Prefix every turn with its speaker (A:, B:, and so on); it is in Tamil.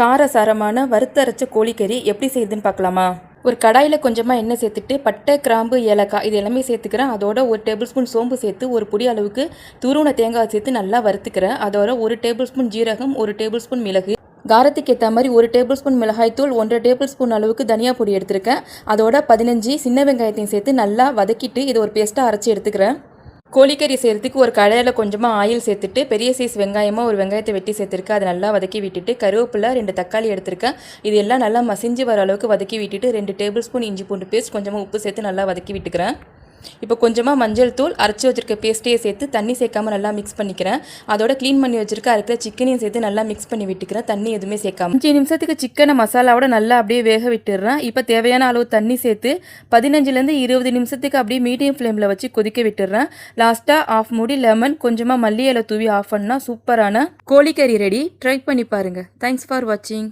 A: காரசாரமான வறுத்தரைச்ச கோழிக்கறி எப்படி செய்யுதுன்னு பார்க்கலாமா? ஒரு கடாயில் கொஞ்சமாக எண்ணெய் சேர்த்துட்டு பட்டை கிராம்பு ஏலக்காய் இது எல்லாமே சேர்த்துக்கிறேன். அதோட ஒரு டேபிள் ஸ்பூன் சோம்பு சேர்த்து ஒரு புடி அளவுக்கு துருவன தேங்காய் சேர்த்து நல்லா வறுத்துக்கிறேன். அதோட ஒரு டேபிள் ஸ்பூன் ஜீரகம் ஒரு டேபிள் ஸ்பூன் மிளகு. காரத்துக்கு ஏற்ற மாதிரி ஒரு டேபிள் ஸ்பூன் மிளகாய்த்தூள் ஒன்றரை டேபிள் ஸ்பூன் அளவுக்கு தனியா பொடி எடுத்திருக்கேன். அதோட பதினஞ்சு சின்ன வெங்காயத்தையும் சேர்த்து நல்லா வதக்கிட்டு இதை ஒரு பேஸ்ட்டாக அரைச்சி எடுத்துக்கிறேன். கோழிக்கறி செய்கிறதுக்கு ஒரு கடையில் கொஞ்சமாக ஆயில் சேர்த்துட்டு பெரிய சைஸ் வெங்காயமாக ஒரு வெங்காயத்தை வெட்டி சேர்த்துருக்கேன். அதை நல்லா வதக்கி விட்டுட்டு கருவேப்பிலை ரெண்டு தக்காளி எடுத்திருக்கேன். இது எல்லாம் நல்லா மசிஞ்சு வர அளவுக்கு வதக்கி விட்டுட்டு ரெண்டு டேபிள் ஸ்பூன் இஞ்சி பூண்டு பேஸ்ட் கொஞ்சமாக உப்பு சேர்த்து நல்லா வதக்கி விட்டுக்கிறேன். இப்போ கொஞ்சமாக மஞ்சள் தூள் அரைச்சி வச்சுருக்க பேஸ்ட்டையே சேர்த்து தண்ணி சேர்க்காம நல்லா மிக்ஸ் பண்ணிக்கிறேன். அதோட க்ளீன் பண்ணி வச்சிருக்க அரைக்கிற சிக்கனையும் சேர்த்து நல்லா மிக்ஸ் பண்ணி விட்டுக்கிறேன். தண்ணி எதுவுமே சேர்க்காம. அஞ்சு நிமிஷத்துக்கு சிக்கனை மசாலாவோட நல்லா அப்படியே வேக விட்டுடுறேன். இப்போ தேவையான அளவு தண்ணி சேர்த்து பதினஞ்சுலேருந்து இருபது நிமிஷத்துக்கு அப்படியே மீடியம் ஃப்ளேமில் வச்சு கொதிக்க விட்டுடுறேன். லாஸ்ட்டாக ஆஃப் மூடி லெமன் கொஞ்சமாக மல்லி இலை தூவி ஆஃப் பண்ணால் சூப்பரான கோழிக்கறி ரெடி ட்ரை பண்ணி பாருங்கள் தேங்க்ஸ் ஃபார் வாட்சிங்